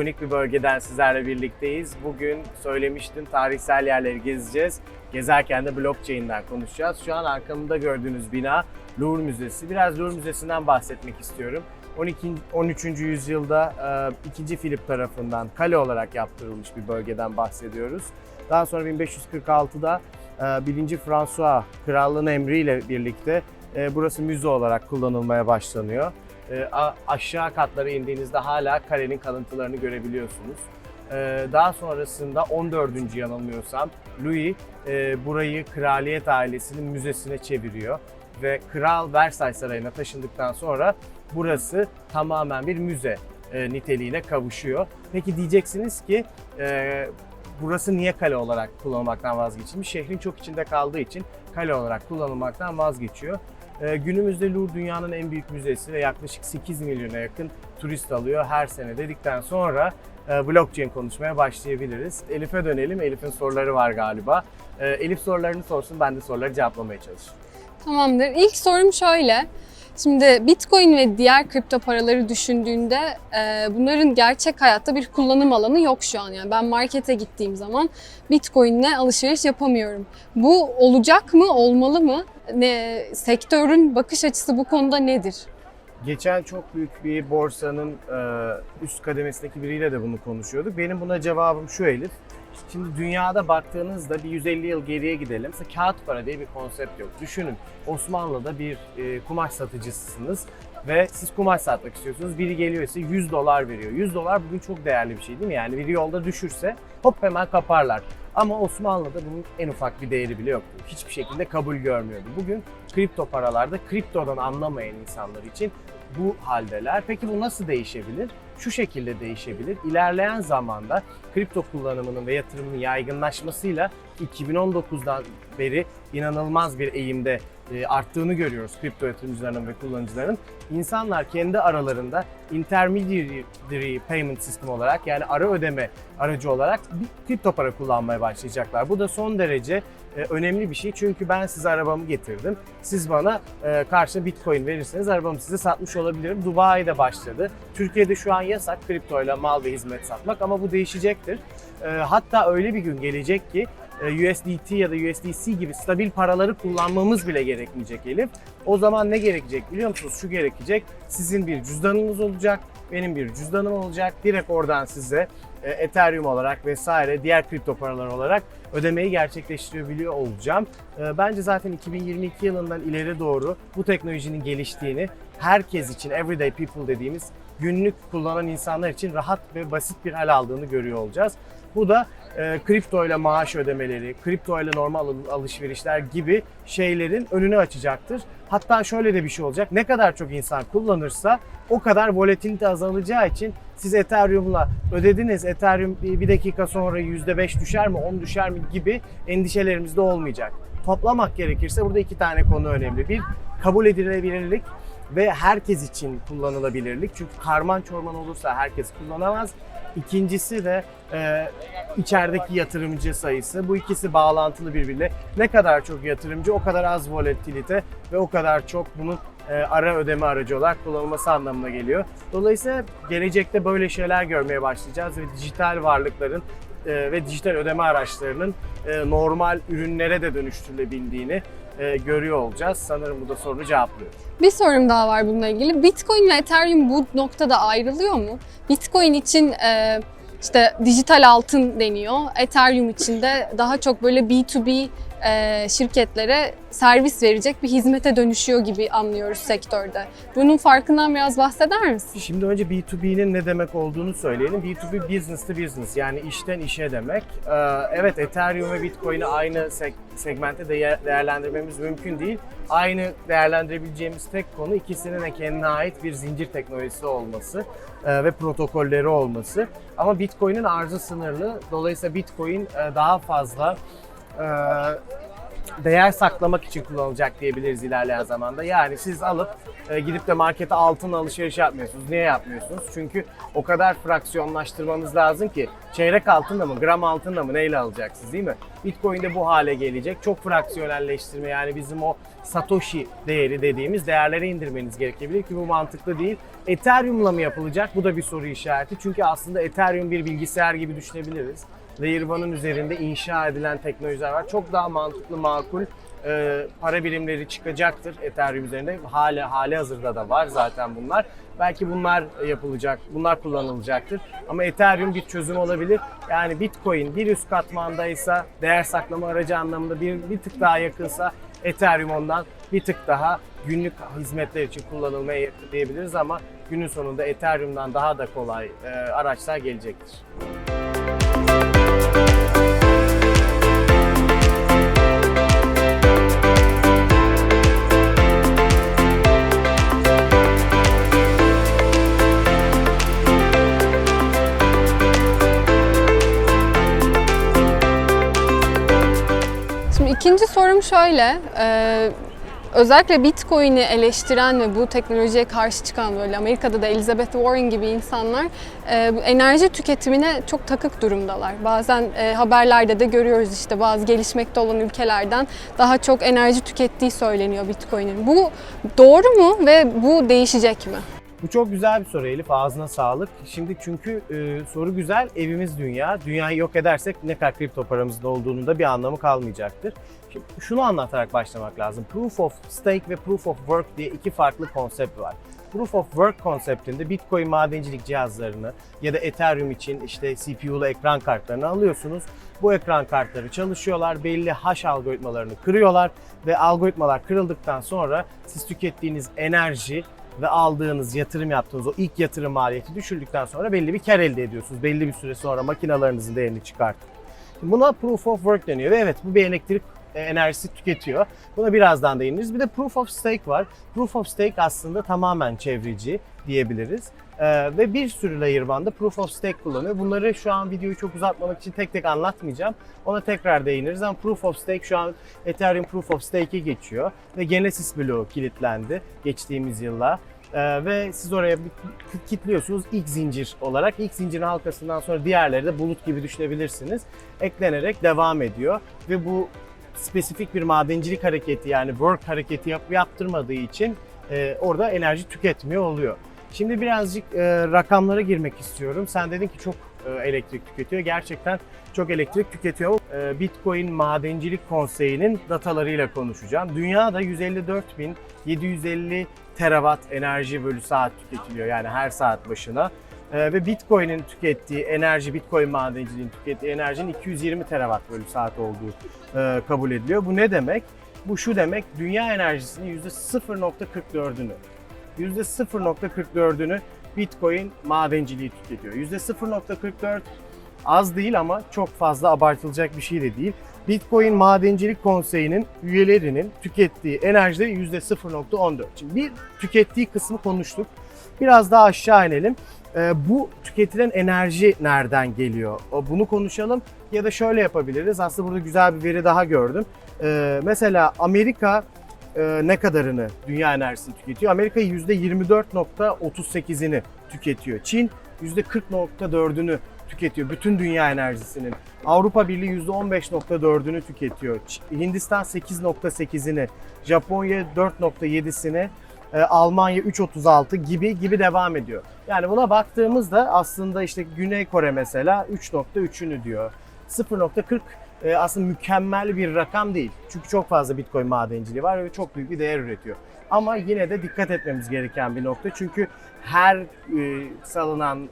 ikonik bir bölgeden sizlerle birlikteyiz. Bugün söylemiştim tarihsel yerleri gezeceğiz. Gezerken de blockchain'den konuşacağız. Şu an arkamda gördüğünüz bina Louvre Müzesi. Biraz Louvre Müzesi'nden bahsetmek istiyorum. 12. 13. yüzyılda e, 2. Philip tarafından kale olarak yaptırılmış bir bölgeden bahsediyoruz. Daha sonra 1546'da e, 1. François krallığın emriyle birlikte e, burası müze olarak kullanılmaya başlanıyor. E, aşağı katlara indiğinizde hala kalenin kalıntılarını görebiliyorsunuz. E, daha sonrasında 14. yanılmıyorsam Louis e, burayı kraliyet ailesinin müzesine çeviriyor ve Kral Versailles Sarayı'na taşındıktan sonra burası tamamen bir müze niteliğine kavuşuyor. Peki diyeceksiniz ki burası niye kale olarak kullanılmaktan vazgeçilmiş? Şehrin çok içinde kaldığı için kale olarak kullanılmaktan vazgeçiyor. E, günümüzde Louvre dünyanın en büyük müzesi ve yaklaşık 8 milyona yakın turist alıyor her sene dedikten sonra e, blockchain konuşmaya başlayabiliriz. Elif'e dönelim. Elif'in soruları var galiba. E, Elif sorularını sorsun, ben de soruları cevaplamaya çalışayım. Tamamdır. İlk sorum şöyle. Şimdi Bitcoin ve diğer kripto paraları düşündüğünde e, bunların gerçek hayatta bir kullanım alanı yok şu an. Yani ben markete gittiğim zaman Bitcoin'le alışveriş yapamıyorum. Bu olacak mı, olmalı mı? Ne, sektörün bakış açısı bu konuda nedir? Geçen çok büyük bir borsanın e, üst kademesindeki biriyle de bunu konuşuyorduk. Benim buna cevabım şu Elif. Şimdi dünyada baktığınızda bir 150 yıl geriye gidelim. Mesela kağıt para diye bir konsept yok. Düşünün Osmanlı'da bir e, kumaş satıcısısınız ve siz kumaş satmak istiyorsunuz. Biri geliyor size 100 dolar veriyor. 100 dolar bugün çok değerli bir şey değil mi? Yani biri yolda düşürse hop hemen kaparlar. Ama Osmanlı'da bunun en ufak bir değeri bile yoktu. Hiçbir şekilde kabul görmüyordu. Bugün kripto paralarda kriptodan anlamayan insanlar için bu haldeler. Peki bu nasıl değişebilir? Şu şekilde değişebilir. İlerleyen zamanda kripto kullanımının ve yatırımının yaygınlaşmasıyla 2019'dan beri inanılmaz bir eğimde arttığını görüyoruz kripto yatırımcılarının ve kullanıcıların. İnsanlar kendi aralarında intermediary payment system olarak yani ara ödeme aracı olarak bir kripto para kullanmaya başlayacaklar. Bu da son derece e, önemli bir şey çünkü ben size arabamı getirdim. Siz bana e, karşına bitcoin verirseniz arabamı size satmış olabilirim. Dubai'de başladı. Türkiye'de şu an yasak kriptoyla mal ve hizmet satmak ama bu değişecektir. E, hatta öyle bir gün gelecek ki e, USDT ya da USDC gibi stabil paraları kullanmamız bile gerekmeyecek Elif. O zaman ne gerekecek biliyor musunuz? Şu gerekecek. Sizin bir cüzdanınız olacak, benim bir cüzdanım olacak. Direkt oradan size e, Ethereum olarak vesaire diğer kripto paralar olarak ödemeyi gerçekleştirebiliyor olacağım. E, Bence zaten 2022 yılından ileri doğru bu teknolojinin geliştiğini herkes için everyday people dediğimiz günlük kullanan insanlar için rahat ve basit bir hal aldığını görüyor olacağız. Bu da e, kripto ile maaş ödemeleri, kripto ile normal al- alışverişler gibi şeylerin önünü açacaktır. Hatta şöyle de bir şey olacak. Ne kadar çok insan kullanırsa o kadar volatilite azalacağı için siz Ethereum'la ödediniz. Ethereum bir dakika sonra %5 düşer mi, 10 düşer mi gibi endişelerimiz de olmayacak. Toplamak gerekirse burada iki tane konu önemli. Bir, kabul edilebilirlik ve herkes için kullanılabilirlik. Çünkü karman çorman olursa herkes kullanamaz. İkincisi de e, içerideki yatırımcı sayısı. Bu ikisi bağlantılı birbiriyle. Ne kadar çok yatırımcı o kadar az volatilite ve o kadar çok bunun e, ara ödeme aracı olarak kullanılması anlamına geliyor. Dolayısıyla gelecekte böyle şeyler görmeye başlayacağız ve dijital varlıkların e, ve dijital ödeme araçlarının e, normal ürünlere de dönüştürülebildiğini e, görüyor olacağız. Sanırım bu da sorunu cevaplıyor. Bir sorum daha var bununla ilgili. Bitcoin ve Ethereum bu noktada ayrılıyor mu? Bitcoin için e, işte dijital altın deniyor. Ethereum için de daha çok böyle B2B e, şirketlere servis verecek bir hizmete dönüşüyor gibi anlıyoruz sektörde. Bunun farkından biraz bahseder misin? Şimdi önce B2B'nin ne demek olduğunu söyleyelim. B2B business to business yani işten işe demek. Ee, Evet Ethereum ve Bitcoin'i aynı seg- segmentte de değerlendirmemiz mümkün değil. Aynı değerlendirebileceğimiz tek konu ikisinin de kendine ait bir zincir teknolojisi olması e, ve protokolleri olması. Ama Bitcoin'in arzı sınırlı. Dolayısıyla Bitcoin e, daha fazla e, değer saklamak için kullanılacak diyebiliriz ilerleyen zamanda. Yani siz alıp e, gidip de markete altın alışveriş yapmıyorsunuz. Niye yapmıyorsunuz? Çünkü o kadar fraksiyonlaştırmanız lazım ki çeyrek altınla mı, gram altınla mı neyle alacaksınız değil mi? Bitcoin'de bu hale gelecek. Çok fraksiyonelleştirme yani bizim o Satoshi değeri dediğimiz değerlere indirmeniz gerekebilir ki bu mantıklı değil. Ethereum'la mı yapılacak? Bu da bir soru işareti. Çünkü aslında Ethereum bir bilgisayar gibi düşünebiliriz. Layer 1'ın üzerinde inşa edilen teknolojiler var. Çok daha mantıklı, makul e, para birimleri çıkacaktır Ethereum üzerinde. Hali, hali hazırda da var zaten bunlar. Belki bunlar yapılacak, bunlar kullanılacaktır. Ama Ethereum bir çözüm olabilir. Yani Bitcoin bir üst katmandaysa, değer saklama aracı anlamında bir, bir tık daha yakınsa Ethereum ondan bir tık daha günlük hizmetler için kullanılmaya diyebiliriz ama günün sonunda Ethereum'dan daha da kolay e, araçlar gelecektir. İkinci sorum şöyle. e, özellikle Bitcoin'i eleştiren ve bu teknolojiye karşı çıkan böyle Amerika'da da Elizabeth Warren gibi insanlar e, enerji tüketimine çok takık durumdalar. Bazen e, haberlerde de görüyoruz işte bazı gelişmekte olan ülkelerden daha çok enerji tükettiği söyleniyor Bitcoin'in. Bu doğru mu ve bu değişecek mi? Bu çok güzel bir soru Elif. Ağzına sağlık. Şimdi çünkü e, soru güzel. Evimiz dünya. Dünyayı yok edersek ne kadar kripto paramızın olduğunu da bir anlamı kalmayacaktır. Şimdi şunu anlatarak başlamak lazım. Proof of Stake ve Proof of Work diye iki farklı konsept var. Proof of Work konseptinde Bitcoin madencilik cihazlarını ya da Ethereum için işte CPU'lu ekran kartlarını alıyorsunuz. Bu ekran kartları çalışıyorlar, belli hash algoritmalarını kırıyorlar ve algoritmalar kırıldıktan sonra siz tükettiğiniz enerji ve aldığınız, yatırım yaptığınız o ilk yatırım maliyeti düşürdükten sonra belli bir kar elde ediyorsunuz. Belli bir süre sonra makinalarınızın değerini çıkartıp. Buna proof of work deniyor ve evet bu bir elektrik e, enerjisi tüketiyor. Buna birazdan değiniriz. Bir de proof of stake var. Proof of stake aslında tamamen çevreci diyebiliriz. Ee, ve bir sürü layer one'da proof of stake kullanıyor. Bunları şu an videoyu çok uzatmamak için tek tek anlatmayacağım. Ona tekrar değiniriz ama proof of stake şu an Ethereum proof of stake'e geçiyor ve Genesis bloğu kilitlendi geçtiğimiz yılla. Ee, ve siz oraya kilitliyorsunuz ilk zincir olarak. İlk zincirin halkasından sonra diğerleri de bulut gibi düşünebilirsiniz. Eklenerek devam ediyor ve bu spesifik bir madencilik hareketi yani work hareketi yap, yaptırmadığı için e, orada enerji tüketmiyor oluyor. Şimdi birazcık e, rakamlara girmek istiyorum. Sen dedin ki çok e, elektrik tüketiyor. Gerçekten çok elektrik tüketiyor. E, Bitcoin Madencilik Konseyi'nin datalarıyla konuşacağım. Dünyada 154.750 terawatt enerji bölü saat tüketiliyor yani her saat başına. E, ve Bitcoin'in tükettiği enerji, Bitcoin madenciliğin tükettiği enerjinin 220 terawatt bölü saat olduğu e, kabul ediliyor. Bu ne demek? Bu şu demek, dünya enerjisinin %0.44'ünü, %0.44'ünü Bitcoin madenciliği tüketiyor. %0.44 az değil ama çok fazla abartılacak bir şey de değil. Bitcoin Madencilik Konseyi'nin üyelerinin tükettiği enerjileri %0.14. Şimdi bir tükettiği kısmı konuştuk. Biraz daha aşağı inelim. Ee, bu tüketilen enerji nereden geliyor? Bunu konuşalım ya da şöyle yapabiliriz. Aslında burada güzel bir veri daha gördüm. Ee, mesela Amerika e, ne kadarını dünya enerjisini tüketiyor? Amerika %24.38'ini tüketiyor. Çin %40.4'ünü tüketiyor bütün dünya enerjisinin. Avrupa Birliği %15.4'ünü tüketiyor. Hindistan 8.8'ini, Japonya 4.7'sini, e, Almanya 3.36 gibi gibi devam ediyor. Yani buna baktığımızda aslında işte Güney Kore mesela 3.3'ünü diyor. 0.40 e, aslında mükemmel bir rakam değil. Çünkü çok fazla Bitcoin madenciliği var ve çok büyük bir değer üretiyor. Ama yine de dikkat etmemiz gereken bir nokta. Çünkü her e, salınan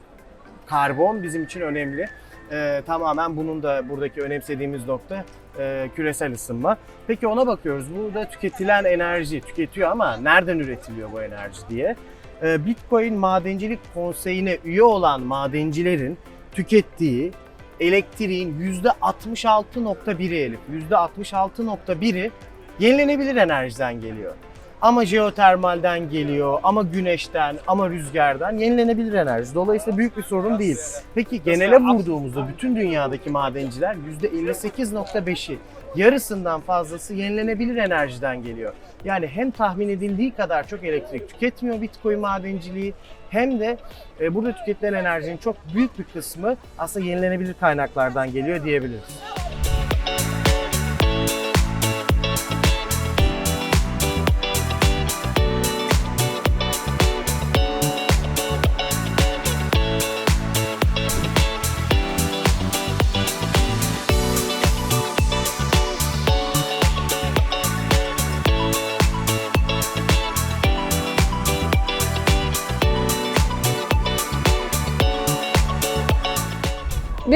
karbon bizim için önemli. Ee, tamamen bunun da buradaki önemsediğimiz nokta e, küresel ısınma. Peki ona bakıyoruz. Burada tüketilen enerji tüketiyor ama nereden üretiliyor bu enerji diye. Ee, Bitcoin Madencilik Konseyi'ne üye olan madencilerin tükettiği elektriğin %66.1'i Elif. %66.1'i yenilenebilir enerjiden geliyor. Ama jeotermalden geliyor, ama güneşten, ama rüzgardan yenilenebilir enerji. Dolayısıyla büyük bir sorun değil. Peki genele vurduğumuzda bütün dünyadaki madenciler %58.5'i yarısından fazlası yenilenebilir enerjiden geliyor. Yani hem tahmin edildiği kadar çok elektrik tüketmiyor Bitcoin madenciliği hem de e, burada tüketilen enerjinin çok büyük bir kısmı aslında yenilenebilir kaynaklardan geliyor diyebiliriz.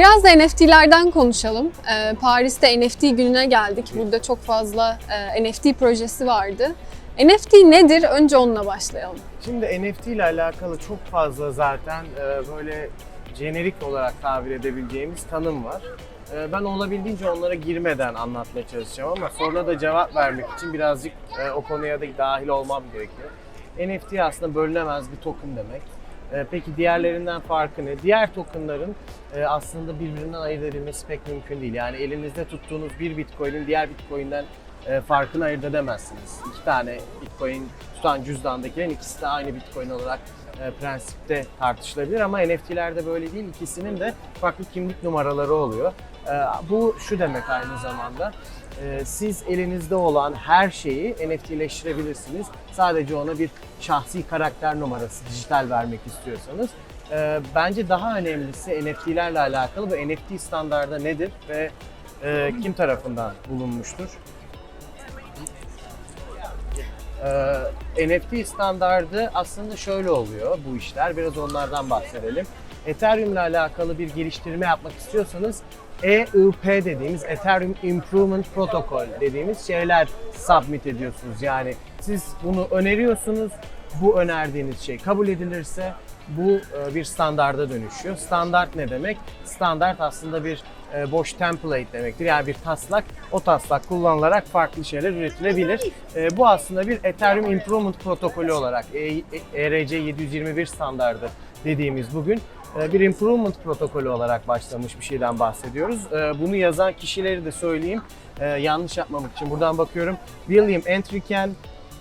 Biraz da NFT'lerden konuşalım. Ee, Paris'te NFT gününe geldik. Burada çok fazla e, NFT projesi vardı. NFT nedir? Önce onunla başlayalım. Şimdi NFT ile alakalı çok fazla zaten e, böyle jenerik olarak tabir edebileceğimiz tanım var. E, Ben olabildiğince onlara girmeden anlatmaya çalışacağım ama sonra da cevap vermek için birazcık e, o konuya da dahil olmam gerekiyor. NFT aslında bölünemez bir token demek. E, Peki diğerlerinden farkı ne? Diğer tokenların e, aslında birbirinden ayırt edilmesi pek mümkün değil. Yani elinizde tuttuğunuz bir bitcoin'in diğer bitcoin'den e, farkını ayırt edemezsiniz. İki tane bitcoin tutan cüzdandakilerin ikisi de aynı bitcoin olarak e, prensipte tartışılabilir ama NFT'lerde böyle değil. İkisinin de farklı kimlik numaraları oluyor. Bu şu demek aynı zamanda. E, siz elinizde olan her şeyi NFT'leştirebilirsiniz. Sadece ona bir şahsi karakter numarası dijital vermek istiyorsanız. E, bence daha önemlisi NFT'lerle alakalı bu NFT standardı nedir ve e, kim tarafından bulunmuştur? Ee, NFT standardı aslında şöyle oluyor bu işler. Biraz onlardan bahsedelim. Ethereum ile alakalı bir geliştirme yapmak istiyorsanız EIP dediğimiz Ethereum Improvement Protocol dediğimiz şeyler submit ediyorsunuz. Yani siz bunu öneriyorsunuz. Bu önerdiğiniz şey kabul edilirse bu e, bir standarda dönüşüyor. Standart ne demek? Standart aslında bir e, boş template demektir. Yani bir taslak. O taslak kullanılarak farklı şeyler üretilebilir. E, Bu aslında bir Ethereum Improvement protokolü olarak ERC 721 standardı dediğimiz bugün bir improvement protokolü olarak başlamış bir şeyden bahsediyoruz. E, Bunu yazan kişileri de söyleyeyim. E, Yanlış yapmamak için buradan bakıyorum. William Entriken,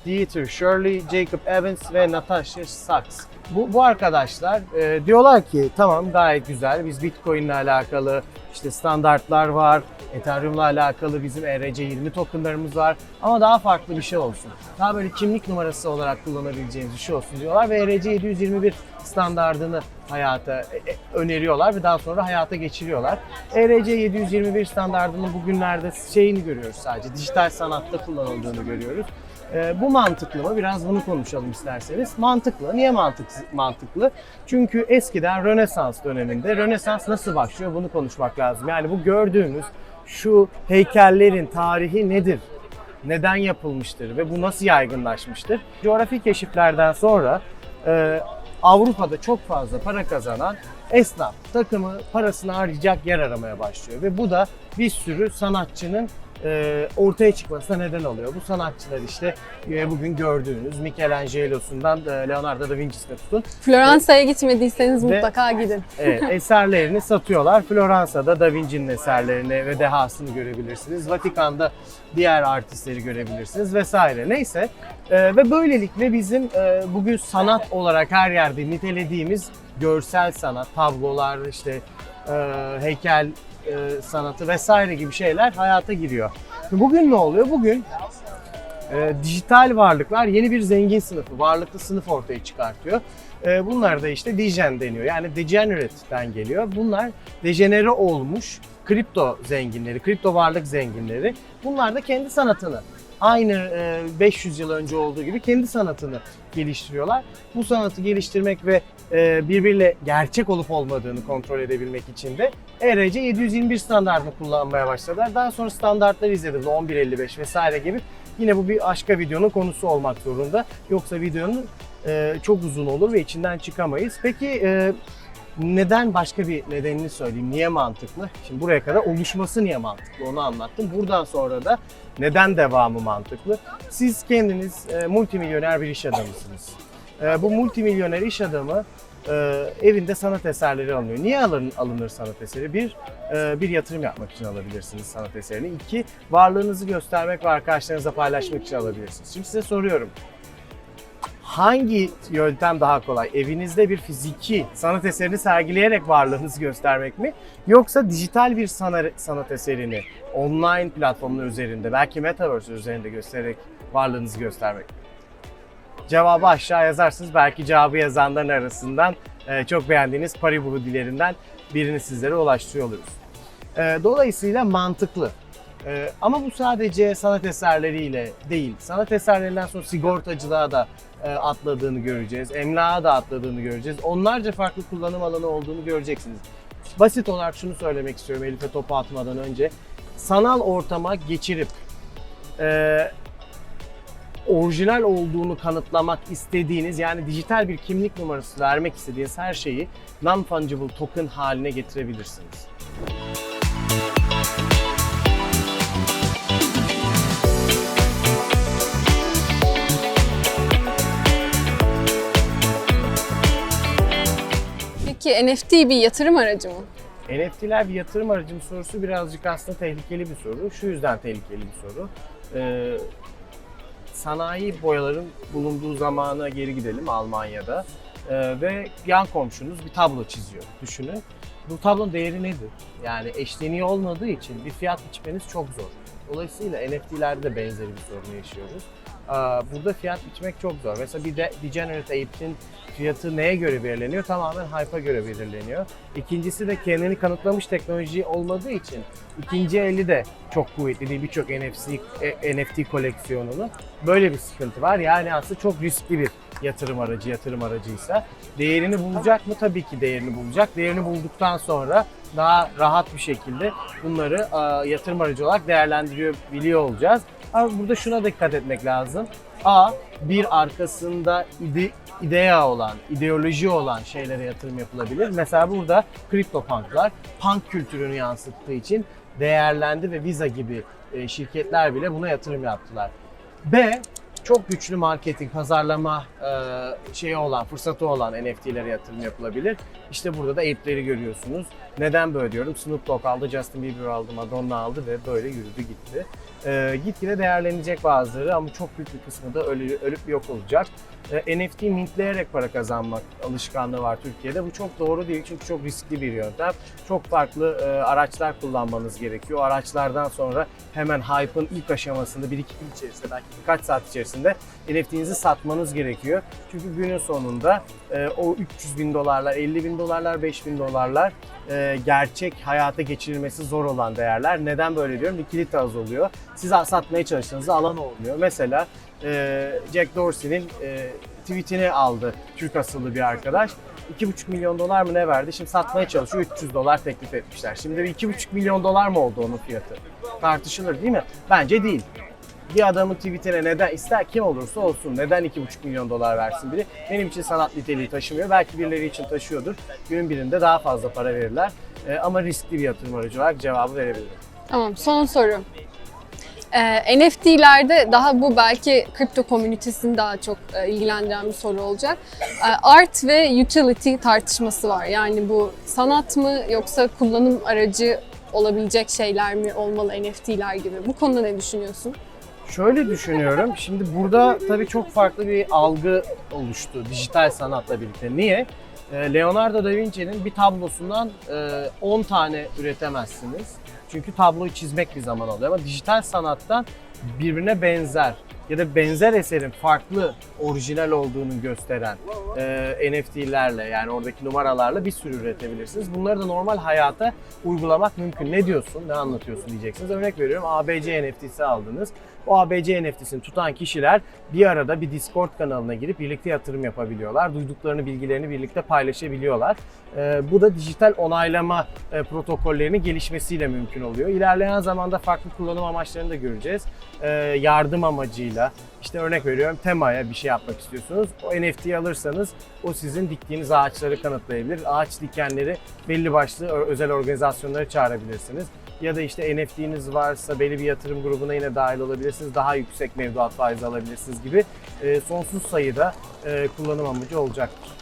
Dieter Shirley, Jacob Evans ve Natasha Sachs. Bu, bu arkadaşlar e, diyorlar ki tamam gayet güzel biz Bitcoin ile alakalı işte standartlar var, Ethereum'la alakalı bizim ERC20 tokenlarımız var ama daha farklı bir şey olsun. Daha böyle kimlik numarası olarak kullanabileceğimiz bir şey olsun diyorlar ve ERC721 standardını hayata e, e, öneriyorlar ve daha sonra hayata geçiriyorlar. ERC721 standardının bugünlerde şeyini görüyoruz sadece dijital sanatta kullanıldığını görüyoruz. Ee, bu mantıklı mı? Biraz bunu konuşalım isterseniz. Mantıklı. Niye mantık, mantıklı? Çünkü eskiden Rönesans döneminde, Rönesans nasıl başlıyor bunu konuşmak lazım. Yani bu gördüğünüz şu heykellerin tarihi nedir? Neden yapılmıştır ve bu nasıl yaygınlaşmıştır? Coğrafi keşiflerden sonra e, Avrupa'da çok fazla para kazanan esnaf takımı parasını harcayacak yer aramaya başlıyor. Ve bu da bir sürü sanatçının e, ortaya çıkmasına neden oluyor. Bu sanatçılar işte e, bugün gördüğünüz Michelangelo'sundan e, Leonardo da Vinci'sine tutun Floransa'ya gitmediyseniz Ve- mutlaka gidin. Evet, eserlerini satıyorlar. Floransa'da Da Vinci'nin eserlerini ve dehasını görebilirsiniz. Vatikan'da diğer artistleri görebilirsiniz vesaire. Neyse Ee, ve böylelikle bizim e, bugün sanat olarak her yerde nitelediğimiz görsel sanat, tablolar, işte e, heykel e, sanatı vesaire gibi şeyler hayata giriyor. Bugün ne oluyor? Bugün e, dijital varlıklar yeni bir zengin sınıfı, varlıklı sınıf ortaya çıkartıyor. E, bunlar da işte degen deniyor. Yani degenerate'den geliyor. Bunlar dejenere olmuş kripto zenginleri, kripto varlık zenginleri. Bunlar da kendi sanatını aynı e, 500 yıl önce olduğu gibi kendi sanatını geliştiriyorlar. Bu sanatı geliştirmek ve e, birbiriyle gerçek olup olmadığını kontrol edebilmek için de ERC 721 standartını kullanmaya başladılar. Daha sonra standartları izledim. 1155 vesaire gibi. Yine bu bir başka videonun konusu olmak zorunda. Yoksa videonun e, çok uzun olur ve içinden çıkamayız. Peki e, neden başka bir nedenini söyleyeyim. Niye mantıklı? Şimdi buraya kadar oluşması niye mantıklı onu anlattım. Buradan sonra da neden devamı mantıklı? Siz kendiniz e, multimilyoner bir iş adamısınız. E, bu multimilyoner iş adamı e, evinde sanat eserleri alınıyor. Niye alın, alınır sanat eseri? Bir, e, bir yatırım yapmak için alabilirsiniz sanat eserini. İki, varlığınızı göstermek ve arkadaşlarınızla paylaşmak için alabilirsiniz. Şimdi size soruyorum. Hangi yöntem daha kolay? Evinizde bir fiziki sanat eserini sergileyerek varlığınızı göstermek mi? Yoksa dijital bir sanat, eserini online platformlar üzerinde, belki Metaverse üzerinde göstererek varlığınızı göstermek mi? Cevabı aşağı yazarsınız. Belki cevabı yazanların arasından e, çok beğendiğiniz Paribu dilerinden birini sizlere ulaştırıyor oluruz. E, dolayısıyla mantıklı. E, ama bu sadece sanat eserleriyle değil. Sanat eserlerinden sonra sigortacılığa da atladığını göreceğiz. Emlağa da atladığını göreceğiz. Onlarca farklı kullanım alanı olduğunu göreceksiniz. Basit olarak şunu söylemek istiyorum Elif'e topu atmadan önce. Sanal ortama geçirip e, orijinal olduğunu kanıtlamak istediğiniz yani dijital bir kimlik numarası vermek istediğiniz her şeyi non-fungible token haline getirebilirsiniz. Peki NFT bir yatırım aracı mı? NFT'ler bir yatırım aracı mı sorusu birazcık aslında tehlikeli bir soru. Şu yüzden tehlikeli bir soru. Ee, sanayi boyaların bulunduğu zamana geri gidelim Almanya'da. Ee, ve yan komşunuz bir tablo çiziyor. Düşünün. Bu tablonun değeri nedir? Yani eşleniği olmadığı için bir fiyat biçmeniz çok zor. Dolayısıyla NFT'lerde de benzeri bir sorunu yaşıyoruz. Burada fiyat biçmek çok zor. Mesela bir de Degenerate Ape'in fiyatı neye göre belirleniyor? Tamamen hype'a göre belirleniyor. İkincisi de kendini kanıtlamış teknoloji olmadığı için ikinci eli de çok kuvvetli değil birçok NFC, e, NFT koleksiyonunu. Böyle bir sıkıntı var. Yani aslında çok riskli bir yatırım aracı, yatırım aracıysa. Değerini bulacak mı? Tabii ki değerini bulacak. Değerini bulduktan sonra daha rahat bir şekilde bunları yatırım aracı olarak değerlendiriyor biliyor olacağız. Ama burada şuna dikkat etmek lazım. A, bir arkasında ide, idea olan, ideoloji olan şeylere yatırım yapılabilir. Mesela burada CryptoPunk'lar punk kültürünü yansıttığı için değerlendi ve Visa gibi e, şirketler bile buna yatırım yaptılar. B, çok güçlü marketing, pazarlama e, şeyi olan, fırsatı olan NFT'lere yatırım yapılabilir. İşte burada da Ape'leri görüyorsunuz. Neden böyle diyorum? Snoop Dogg aldı, Justin Bieber aldı, Madonna aldı ve böyle yürüdü gitti. E, gitgide değerlenecek bazıları ama çok büyük bir kısmı da ölü, ölüp yok olacak. E, NFT mintleyerek para kazanmak alışkanlığı var Türkiye'de. Bu çok doğru değil çünkü çok riskli bir yöntem. Çok farklı e, araçlar kullanmanız gerekiyor. O araçlardan sonra hemen hype'ın ilk aşamasında bir iki gün içerisinde belki birkaç saat içerisinde NFT'nizi satmanız gerekiyor. Çünkü günün sonunda e, o 300 bin dolarlar, 50 bin dolarlar, 5 bin dolarlar e, gerçek hayata geçirilmesi zor olan değerler. Neden böyle diyorum? Likidite az oluyor. Siz satmaya çalıştığınızda alan olmuyor. Mesela e, Jack Dorsey'nin e, tweetini aldı Türk asıllı bir arkadaş. 2,5 milyon dolar mı ne verdi? Şimdi satmaya çalışıyor. 300 dolar teklif etmişler. Şimdi 2,5 milyon dolar mı oldu onun fiyatı? Tartışılır değil mi? Bence değil. Bir adamın tweetine neden ister kim olursa olsun neden 2,5 milyon dolar versin biri? Benim için sanat niteliği taşımıyor. Belki birileri için taşıyordur. Günün birinde daha fazla para verirler. E, ama riskli bir yatırım aracı olarak cevabı verebilirim. Tamam son soru. Ee, NFT'lerde daha bu belki kripto komünitesini daha çok e, ilgilendiren bir soru olacak. Ee, art ve utility tartışması var. Yani bu sanat mı yoksa kullanım aracı olabilecek şeyler mi olmalı NFT'ler gibi. Bu konuda ne düşünüyorsun? Şöyle düşünüyorum. Şimdi burada tabii çok farklı bir algı oluştu dijital sanatla birlikte. Niye? Ee, Leonardo da Vinci'nin bir tablosundan e, 10 tane üretemezsiniz. Çünkü tabloyu çizmek bir zaman alıyor ama dijital sanattan birbirine benzer ya da benzer eserin farklı orijinal olduğunu gösteren e, NFT'lerle yani oradaki numaralarla bir sürü üretebilirsiniz. Bunları da normal hayata uygulamak mümkün. Ne diyorsun, ne anlatıyorsun diyeceksiniz. Örnek veriyorum ABC NFT'si aldınız. O ABC NFT'sini tutan kişiler bir arada bir Discord kanalına girip birlikte yatırım yapabiliyorlar. Duyduklarını, bilgilerini birlikte paylaşabiliyorlar. E, bu da dijital onaylama e, protokollerinin gelişmesiyle mümkün oluyor. İlerleyen zamanda farklı kullanım amaçlarını da göreceğiz. E, yardım amacıyla, işte örnek veriyorum temaya bir şey yapmak istiyorsunuz. O NFT'yi alırsanız o sizin diktiğiniz ağaçları kanıtlayabilir. Ağaç dikenleri belli başlı özel organizasyonlara çağırabilirsiniz. Ya da işte NFT'niz varsa belli bir yatırım grubuna yine dahil olabilirsiniz. Daha yüksek mevduat faizi alabilirsiniz gibi e, sonsuz sayıda e, kullanım amacı olacaktır.